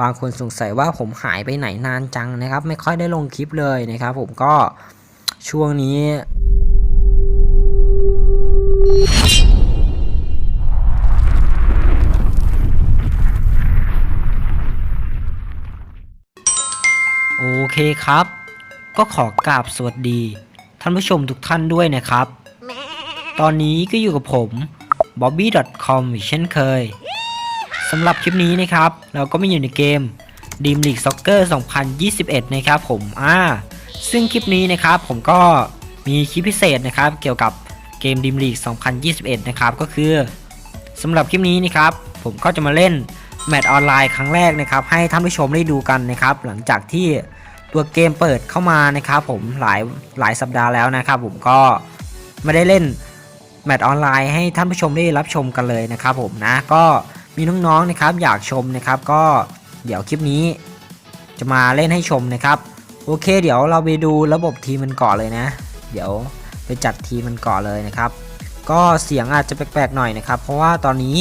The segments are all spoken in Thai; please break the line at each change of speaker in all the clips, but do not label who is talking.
บางคนสงสัยว่าผมหายไปไหนนานจังนะครับ ไม่ค่อยได้ลงคลิปเลยนะครับ ผมก็ช่วงนี้ โอเคครับ ก็ขอกราบสวัสดี ท่านผู้ชมทุกท่านด้วยนะครับ ตอนนี้ก็อยู่กับผม bobby.com อีกเช่นเคย สำหรับคลิปนี้นะครับ เราก็มาอยู่ในเกม Dream League Soccer 2021 นะครับผมอ่าซึ่งคลิปนี้นะครับผมก็มีคลิปพิเศษนะครับ เกี่ยวกับเกม Dream League 2021 นะครับก็คือสำหรับคลิปนี้นะครับผมก็จะมาเล่นแมตช์ออนไลน์ครั้งแรกนะครับ ให้ท่านผู้ชมได้ดูกันนะครับ หลังจากที่ตัวเกมเปิดเข้ามานะครับ ผมหลายหลายสัปดาห์แล้วนะครับ ผมก็ไม่ได้เล่นแมตช์ออนไลน์ให้ท่านผู้ชมได้รับชมกันเลยนะครับ ผมนะก็ มีน้องๆนะครับอยากชมนะครับ ก็เดี๋ยวคลิปนี้จะมาเล่นให้ชมนะครับ โอเค เดี๋ยวเราไปดูระบบทีมมันก่อนเลยนะ เดี๋ยวไปจัดทีมมันก่อนเลยนะครับ ก็เสียงอาจจะแปลกๆหน่อยนะครับ เพราะว่าตอนนี้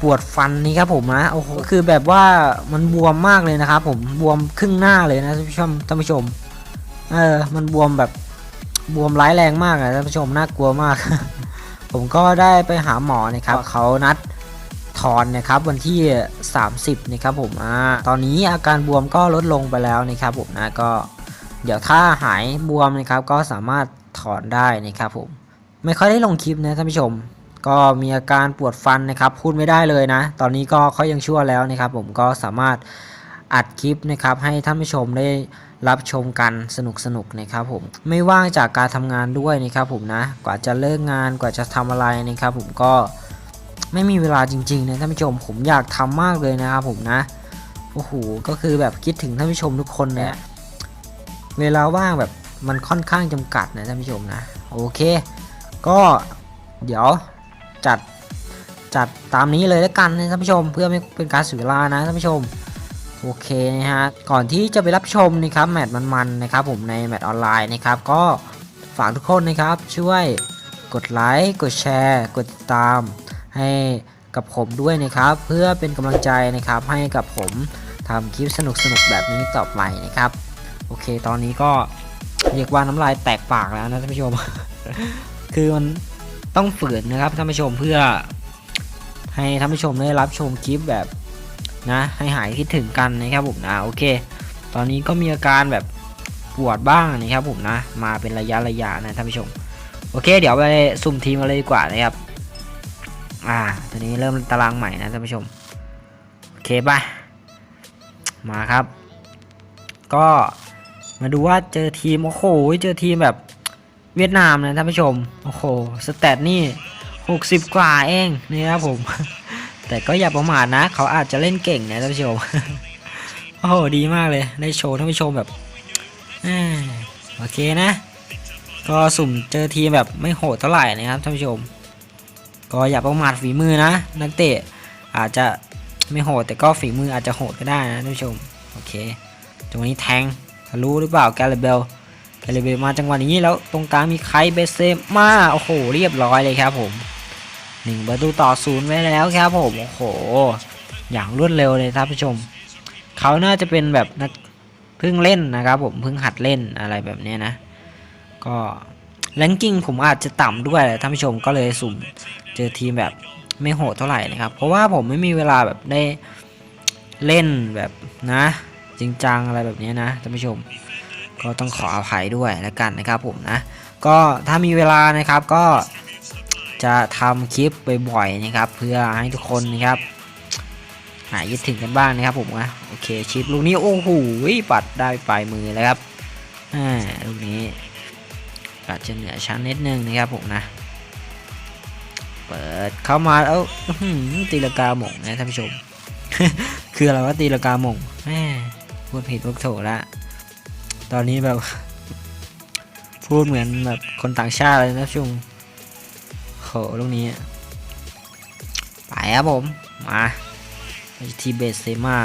ปวดฟันนี่ครับผมนะโอ้โหคือแบบว่ามันบวมมากเลยนะครับ ผมบวมครึ่งหน้าเลยนะท่านผู้ชมท่านผู้ชมเออมันบวมแบบบวมร้ายแรงมากอะท่านผู้ชมน่ากลัวมาก ผมก็ได้ไปหาหมอนะครับเขานัด ถอนนะครับวันที่ 30นะครับผมอ่าตอนนี้อาการบวมก็ลดลงไปแล้วนะครับผมนะก็เดี๋ยวถ้าหายบวมนะครับก็สามารถถอนได้นะครับผมไม่ค่อยได้ลงคลิปนะท่านผู้ชม ก็มีอาการปวดฟันนะครับพูดไม่ได้เลยนะ ตอนนี้ก็เขายังชั่วแล้วนะครับ ผมก็สามารถอัดคลิปนะครับให้ท่านผู้ชมได้รับชมกันสนุกสนุกนะครับผมไม่ว่างจากการทำงานด้วยนะครับผมนะกว่าจะเลิกงานกว่าจะทำอะไรนะครับผมก็ ไม่มีเวลาจริงๆนะท่านผู้ชมผมอยากทำมากเลยนะครับผมนะโอ้โหก็คือแบบคิดถึงท่านผู้ชมทุกคนนะเวลาว่างแบบมันค่อนข้างจำกัดนะท่านผู้ชมนะโอเค ก็เดี๋ยวจัดจัดตามนี้เลยแล้วกันนะท่านผู้ชม เพื่อไม่เป็นการเสียเวลานะท่านผู้ชมโอเคนะฮะก่อนที่จะไปรับชมนะครับแมตช์มันๆนะครับผมในแมตช์ออนไลน์นะครับ ก็ฝากทุกคนนะครับช่วยกดไลค์กดแชร์ กดติดตาม ให้กับผมด้วยนะครับ เพื่อเป็นกำลังใจนะครับให้กับผมทำคลิปสนุกๆแบบนี้ต่อไปนะครับ โอเค ตอนนี้ก็เรียกว่าน้ำลายแตกปากแล้วนะท่านผู้ชม คือมันต้องฝืนนะครับท่านผู้ชมเพื่อ ให้ท่านผู้ชมได้รับชมคลิปแบบนะให้หายคิดถึงกันนะครับผมนะโอเค ตอนนี้ก็มีอาการแบบปวดบ้างนะครับผมนะ มาเป็นระยะระยะนะท่านผู้ชม โอเค เดี๋ยวไปสุ่มทีมกันเลยดีกว่านะครับ อ่าตอนนี้เริ่มตารางใหม่นะท่านผู้ชม โอเคป่ะ มาครับ ก็มาดูว่าเจอทีม โอ้โห เจอทีมแบบเวียดนามนะท่านผู้ชม โอ้โห สแตทนี่ 60 กว่าเองนะครับผม แต่ก็อย่าประมาทนะ เขาอาจจะเล่นเก่งนะท่านผู้ชม โอ้โห ดีมากเลย ได้โชว์ท่านผู้ชมแบบอโอเคนะ ก็สุ่มเจอทีมแบบไม่โหดเท่าไหร่นะครับท่านผู้ชม ก็อย่าประมาทฝีมือนะนักเตะอาจจะไม่โหดแต่ก็ฝีมืออาจจะโหดก็ได้นะท่านผู้ชมโอเคจังหวะนี้แทงทะลุหรือเปล่าแกลเบลแกลเบลมาจังหวะนี้แล้วตรงกลางมีใครเบสเซมาโอ้โหเรียบร้อยเลยครับผมหนึ่งประตูต่อศูนย์ไว้แล้วครับผมโอ้โห อย่างรวดเร็วเลยท่านผู้ชม เขาน่าจะเป็นแบบนักเพิ่งเล่นนะครับผมเพิ่งหัดเล่นอะไรแบบนี้นะ ก็แรงกิ้งผมอาจจะต่ำด้วยท่านผู้ชมก็เลยสุ่ม เจอทีมแบบไม่โหดเท่าไหร่นะครับ เพราะว่าผมไม่มีเวลาแบบได้เล่นแบบนะ จริงจังอะไรแบบนี้นะท่านผู้ชม ก็ต้องขออภัยด้วยแล้วกันนะครับผมนะ ก็ถ้ามีเวลานะครับก็จะทำคลิปบ่อยๆนะครับ เพื่อให้ทุกคนนะครับหายคิดถึงกันบ้างนะครับผมนะโอเคคลิปลูกนี้โอ้โหปัดได้ปลายมือแล้วครับอ่าลูกนี้อาจจะเหนือชั้นนิดนึงนะครับผมนะ เปิดเข้ามาแล้วตีลกาหม่งนะท่านผู้ชม คืออะไรวะตีลกาหม่งแหมพูดผิดพูดโถละ ตอนนี้แบบ พูดเหมือนแบบคนต่างชาติเลยนะชุงโหลูกนี้ ไปครับผม มาทีเบสเซมา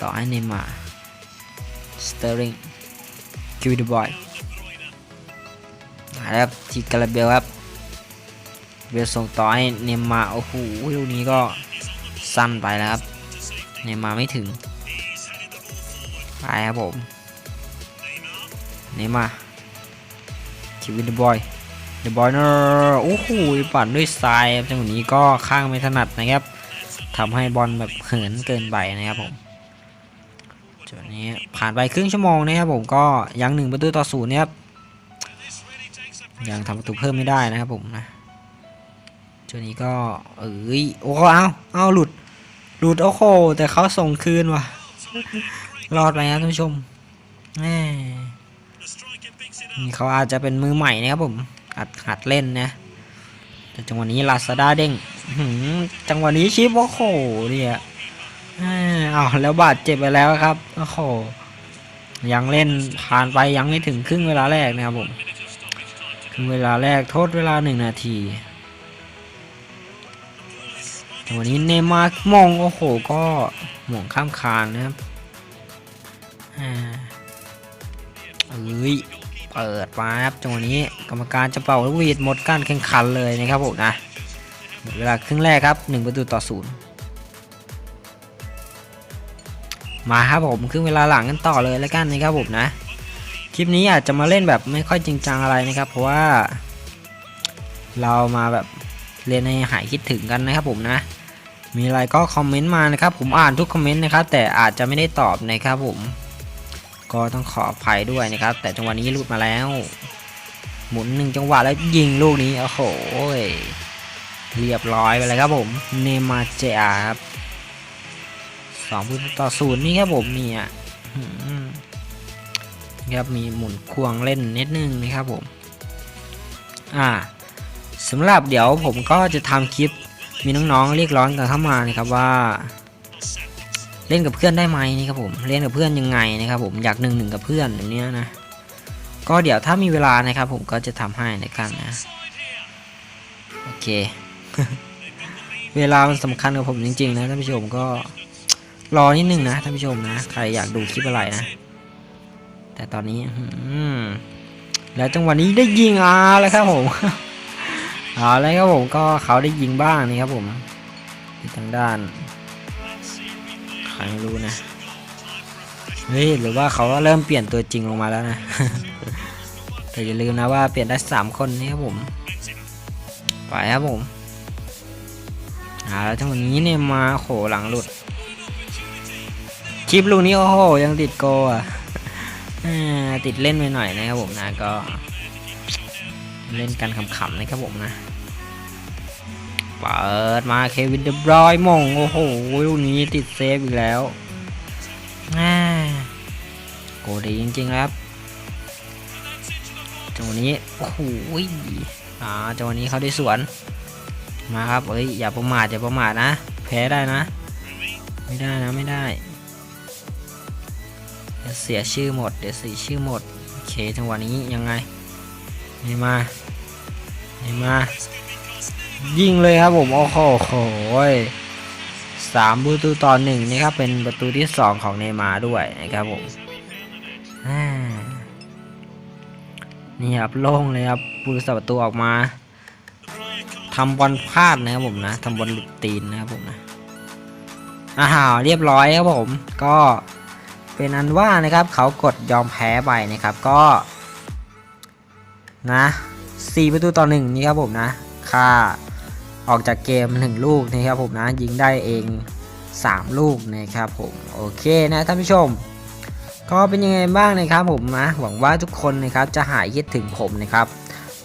ต่อให้เนมาสเตอริงคิวดูบอยมาแล้วทีกาลาเบลครับ เบลส่งต่อให้เนย์มาโอ้โหลูกนี้ก็สั้นไปแล้วครับ เนย์มาไม่ถึง ไปครับผม เนย์มาร์คิวินเดบอยเดบอยเนอร์โอ้โหปั่นด้วยทรายครับจังหวะนี้ก็ข้างไม่ถนัดนะครับทำให้บอลแบบเหินเกินไปนะครับผมจังหวะนี้ผ่านไปครึ่งชั่วโมงนะครับผมก็ยังหนึ่งประตูต่อศูนย์นะครับยังทำประตูเพิ่มไม่ได้นะครับผมนะ ช่วงนี้ก็ เอ้ยโอ้เอาเอาหลุด หลุดโอ้โหแต่เขาส่งคืนว่ะ รอดไปครับท่านผู้ชมนี่เขาอาจจะเป็นมือใหม่นะครับผมหัดหัดเล่นนะแต่จังหวะนี้ลาซาด้าเด้งจังหวะนี้ชิปโอ้โหเนี่ยแหมเอาแล้วบาดเจ็บไปแล้วครับโอ้โหยังเล่นผ่านไปยังไม่ถึงครึ่งเวลาแรกนะครับผมครึ่งเวลาแรกโทษเวลาหนึ่งนาที วันนี้เนมาร์มองโอ้โหก็หม่งข้ามคานนะครับอ่าเอ้ยเปิดมาครับจังหวะนี้กรรมการจะเป่าลูกหวีดหมดการแข่งขันเลยนะครับผมนะหมดเวลาครึ่งแรกครับ1ประตูต่อศูนย์มาครับผมครึ่งเวลาหลังกันต่อเลยแล้วกันนะครับผมนะคลิปนี้อาจจะมาเล่นแบบไม่ค่อยจริงจังอะไรนะครับ เพราะว่า เรามาแบบ เรียนให้หายคิดถึงกันนะครับผมนะ มีอะไรก็คอมเมนต์มานะครับผมอ่านทุกคอมเมนต์นะครับแต่อาจจะไม่ได้ตอบนะครับผม ก็ต้องขออภัยด้วยนะครับ แต่จังหวะนี้หลุดมาแล้ว หมุนหนึ่งจังหวะแล้วยิงลูกนี้โอ้โหเรียบร้อยไปเลยครับผมเนมาเจอาครับสองตูต่อศูนย์นี่ครับผมนี่อะครับมีหมุนควงเล่นนิดนึงนะครับผม อ่า สำหรับเดี๋ยวผมก็จะทำคลิปมีน้องๆเรียกร้องกันเข้ามานะครับว่า เล่นกับเพื่อนได้ไหมนี่ครับผมเล่นกับเพื่อนยังไงนะครับผมอยากหนึ่งหนึ่งกับเพื่อนอย่างเนี้ยนะก็เดี๋ยวถ้ามีเวลานะครับ ผมก็จะทำให้ในกันนะโอเค เวลามันสำคัญกับผมจริง ๆ นะท่านผู้ชมก็รอนิดนึงนะท่านผู้ชมนะใครอยากดูคลิปอะไรนะ แต่ตอนนี้แล้วจังหวะนี้ได้ยิงอาแล้วครับผม เอาแล้วครับผมก็เขาได้ยิงบ้างนี่ครับผมทางด้านใครไม่รู้นะเฮ้ยหรือว่าเขาเริ่มเปลี่ยนตัวจริงลงมาแล้วนะแต่อย่าลืมนะว่าเปลี่ยนได้สามคนนี่ครับผมไปครับผมเอาแล้วจังหวะนี้เนี่ยมาโขหลังหลุดคลิปลูกนี้โอ้โหยังติดโกอะติดเล่นไปหน่อยนะครับผมนะก็ เล่นกันขำๆนะครับผมนะ เปิดมาเควินเดบรอยน์มง โอ้โหลูกนี้ติดเซฟอีกแล้วอ่าโกดีจริงๆครับจังหวะนี้ โอ้โหอ่าจังหวะนี้เขาได้สวน มาครับเอ้ย อย่าประมาท อย่าประมาทนะ แพ้ได้นะ ไม่ได้นะ ไม่ได้เดี๋ยวเสียชื่อหมด เดี๋ยวเสียชื่อหมด โอเค จังหวะนี้ยังไง นี่มานี่มายิงเลยครับผม โอ้โหสามประตูต่อหนึ่งนี่ครับ เป็นประตูที่สองของเนมาด้วยนะครับผมนี่ครับโล่งเลยครับผู้รักษาประตูออกมาทำบอลพลาดนะครับผมนะทำบอลหลุดตีนนะครับผมนะอ้าวเรียบร้อยครับผม ก็เป็นอันว่านะครับ เขากดยอมแพ้ไปนะครับ ก็ นะ4ประตูต่อ1นี่ครับผมนะ ค่าออกจากเกม 1 ลูกนะครับผมนะ ยิงได้เอง 3 ลูกนะครับผมโอเคนะท่านผู้ชม ก็เป็นยังไงบ้างนะครับผมนะ หวังว่าทุกคนนะครับจะหายคิดถึงผมนะครับ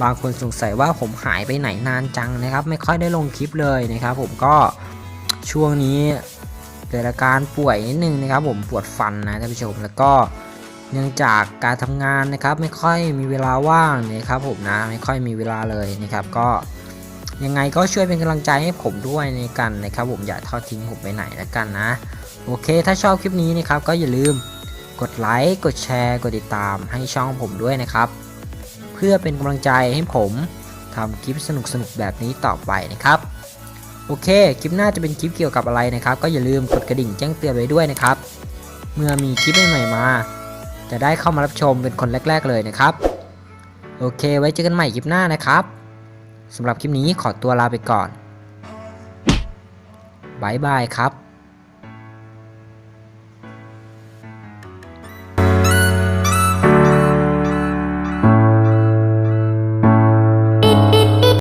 บางคนสงสัยว่าผมหายไปไหนนานจังนะครับ ไม่ค่อยได้ลงคลิปเลยนะครับ ผมก็ช่วงนี้เกิดอาการป่วยนิดนึงนะครับ ผมปวดฟันนะท่านผู้ชมแล้วก็ เนื่องจากการทำงานนะครับไม่ค่อยมีเวลาว่างนะครับผมนะไม่ค่อยมีเวลาเลยนะครับ ก็ยังไงก็ช่วยเป็นกำลังใจให้ผมด้วยในกันนะครับ ผมอย่าทอดทิ้งผมไปไหนแล้วกันนะ โอเค ถ้าชอบคลิปนี้นะครับ ก็อย่าลืมกดไลค์กดแชร์ กดติดตามให้ช่องผมด้วยนะครับ เพื่อเป็นกำลังใจให้ผมทำคลิปสนุกๆแบบนี้ต่อไปนะครับ โอเค คลิปหน้าจะเป็นคลิปเกี่ยวกับอะไรนะครับ ก็อย่าลืมกดกระดิ่งแจ้งเตือนไว้ด้วยนะครับ เมื่อมีคลิปใหม่ๆมา จะได้เข้ามารับชมเป็นคนแรก ๆ เลยนะครับ โอเค ไว้เจอกันใหม่คลิปหน้านะครับสำหรับคลิปนี้ขอตัวลาไปก่อนบายบายครับ